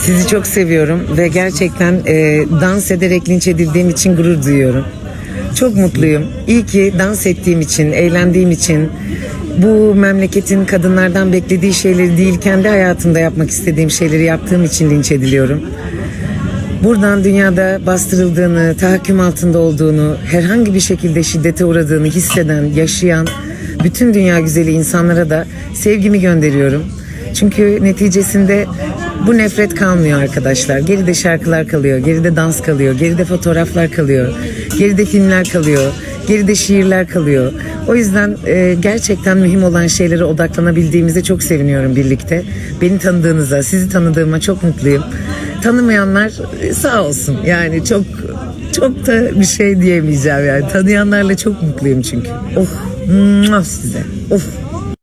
Sizi çok seviyorum ve gerçekten e, dans ederek linç edildiğim için gurur duyuyorum. Çok mutluyum. İyi ki dans ettiğim için, eğlendiğim için, bu memleketin kadınlardan beklediği şeyleri değil, kendi hayatımda yapmak istediğim şeyleri yaptığım için linç ediliyorum. Buradan dünyada bastırıldığını, tahakküm altında olduğunu, herhangi bir şekilde şiddete uğradığını hisseden, yaşayan bütün dünya güzeli insanlara da sevgimi gönderiyorum. Çünkü neticesinde bu nefret kalmıyor arkadaşlar. Geride şarkılar kalıyor, geride dans kalıyor, geride fotoğraflar kalıyor, geride filmler kalıyor, geride şiirler kalıyor. O yüzden e, gerçekten mühim olan şeylere odaklanabildiğimize çok seviniyorum birlikte. Beni tanıdığınıza, sizi tanıdığıma çok mutluyum. Tanımayanlar e, sağ olsun. Yani çok çok da bir şey diyemeyeceğim yani. Tanıyanlarla çok mutluyum çünkü. Oh, muah size. Of.